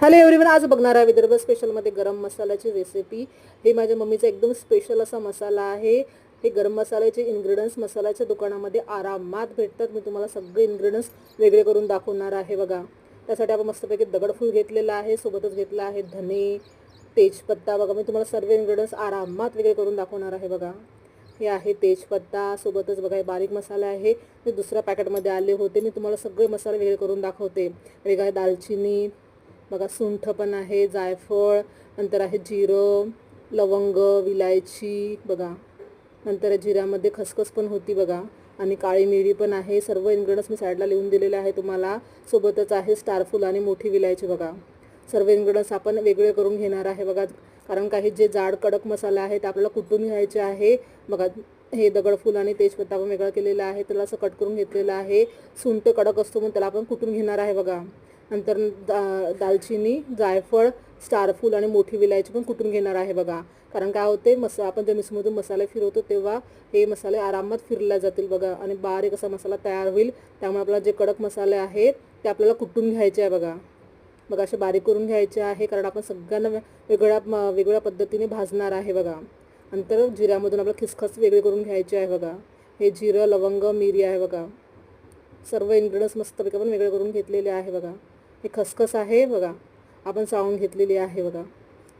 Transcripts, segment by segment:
Hello everyone आज बघणार आहे विदर्भ स्पेशलमध्ये गरम मसाल्याची रेसिपी हे माझ्या मम्मीचा एकदम स्पेशल असा मसाला आहे. हे गरम मसाल्याचे इन्ग्रेडियंट्स मसाल्याच्या दुकानामध्ये आरामात भेटतात. मी तुम्हाला सगळे इन्ग्रेडियंट्स वेगळे करून दाखवणार आहे बघा. त्यासाठी आपण मस्तपैकी दगडफूल घेतलेलं आहे सोबतच घेतलं आहे धने तेजपत्ता बघा. मी तुम्हाला सर्व इन्ग्रेडियंट्स आरामात वेगळे करून दाखवणार आहे बघा. हे आहे तेजपत्ता सोबतच बघा हे बारीक मसाले आहे. ते दुसऱ्या पॅकेटमध्ये आले होते. मी तुम्हाला सगळे मसाले वेगळे करून दाखवते. वेगळा दालचिनी बघा सुंठ पण आहे जायफळ नंतर आहे जिरं लवंग विलायची बघा. नंतर जिऱ्यामध्ये खसखस पण होती बघा. आणि काळी मिरी पण आहे. सर्व इन्ग्रेडियंट्स मी साईडला लिहून दिलेले आहे तुम्हाला. सोबतच आहे स्टारफुल आणि मोठी विलायची बघा. सर्व इन्ग्रेडियंट्स आपण वेगळे करून घेणार आहे बघा. कारण काही जे जाड कडक मसाले आहेत ते आपल्याला कुटून घ्यायचे आहे? बघा हे दगडफूल आणि तेजपत्ता आपण वेगळा केलेला आहे. त्याला असं कट करून घेतलेलं आहे. सुंठ कडक असतो म्हणून त्याला आपण कुटून घेणार आहे बघा. नंतर दा दालचिनी जायफळ स्टारफूल आणि मोठी विलायची पण कुटून घेणार आहे बघा. कारण काय होते मसा आपण जेव्हा मिक्समधून मसाले फिरवतो तेव्हा हे मसाले आरामात फिरल्या जातील बघा. आणि बारीक असा मसाला तयार होईल. त्यामुळे आपल्याला जे कडक मसाले आहेत ते आपल्याला कुटून घ्यायचे आहे बघा. बघा असे बारीक करून घ्यायचे आहे कारण आपण सगळ्यांना वेगळ्या म- वेगळ्या पद्धतीने भाजणार आहे बघा. नंतर जिऱ्यामधून आपल्याला खिसखस वेगळे करून घ्यायचे आहे बघा. हे जिरं लवंग मिरी आहे बघा. सर्व इन्ग्रेडियंट्स मस्तपैकी आपण वेगळे करून घेतलेले आहे बघा. हे खसखस आहे बघा. आपण चावून घेतलेली आहे बघा.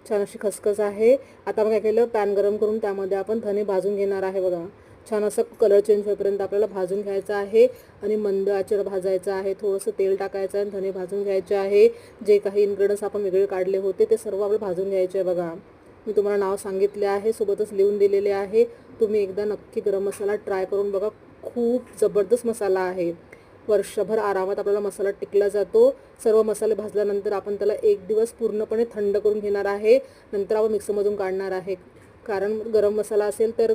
छान अशी खसखस आहे. आता आपण काय केलं? पॅन गरम करून त्यामध्ये आपण धने भाजून घेणार आहे बघा. छान असं कलर चेंज होईपर्यंत आपल्याला भाजून घ्यायचं आहे आणि मंद आचर भाजायचं आहे. थोडंसं तेल टाकायचं आहे धने भाजून घ्यायचे आहे. जे काही इन्ग्रेडियंट्स आपण वेगळे काढले होते ते सर्व आपलं भाजून घ्यायचे आहे बघा. मी तुम्हाला नाव सांगितले आहे सोबतच लिहून दिलेले आहे. तुम्ही एकदा नक्की गरम मसाला ट्राय करून बघा. खूप जबरदस्त मसाला आहे. वर्षभर आरामात आपल्याला मसाला टिकला जातो. सर्व मसाले भाजल्यानंतर आपण त्याला एक दिवस पूर्णपणे थंड करून घेणार आहे. नंतर आपण मिक्सरमधून काढणार आहे. कारण गरम मसाला असेल तर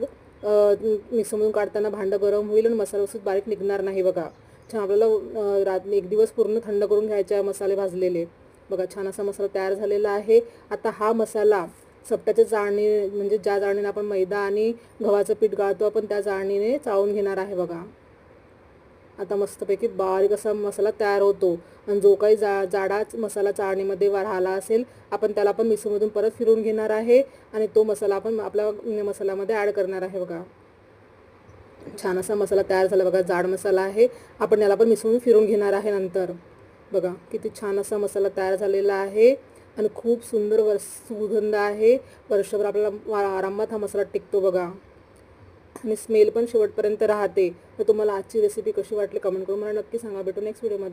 मिक्सरमधून काढताना भांडं गरम होईल आणि मसाला वस्तू बारीक निघणार नाही बघा. छान आपल्याला अं, रात एक दिवस पूर्ण थंड करून घ्यायचे मसाले भाजलेले. बघा छान असा मसाला तयार झालेला आहे. आता हा मसाला सपट्याच्या जाळणी म्हणजे ज्या जाळणीने आपण मैदा आणि गव्हाचं पीठ गाळतो आपण त्या जाळणीने चाळून घेणार आहे बघा. आता मस्तपैकी बारीक असा मसाला तयार होतो. आणि जो काही जा जाडाच मसाला चाळणीमध्ये राहिला असेल आपण त्याला पण मिक्सरमधून परत फिरून घेणार आहे. आणि तो मसाला आपण आपल्या मसाल्यामध्ये ॲड करणार आहे बघा. छान असा मसाला तयार झाला बघा जाड मसाला आहे. आपण याला पण मिसळून फिरून घेणार आहे नंतर. बघा किती छान असा मसाला तयार झालेला आहे. आणि खूप सुंदर वर सुगंध आहे. वर्षभर आपल्याला वा- आरामात हा मसाला टिकतो बघा. आणि स्मेल पण शेवटपर्यंत राहते. तर तुम्हाला आजची रेसिपी कशी वाटली कमेंट करून मला नक्की सांगा. भेटू नेक्स्ट व्हिडिओमध्ये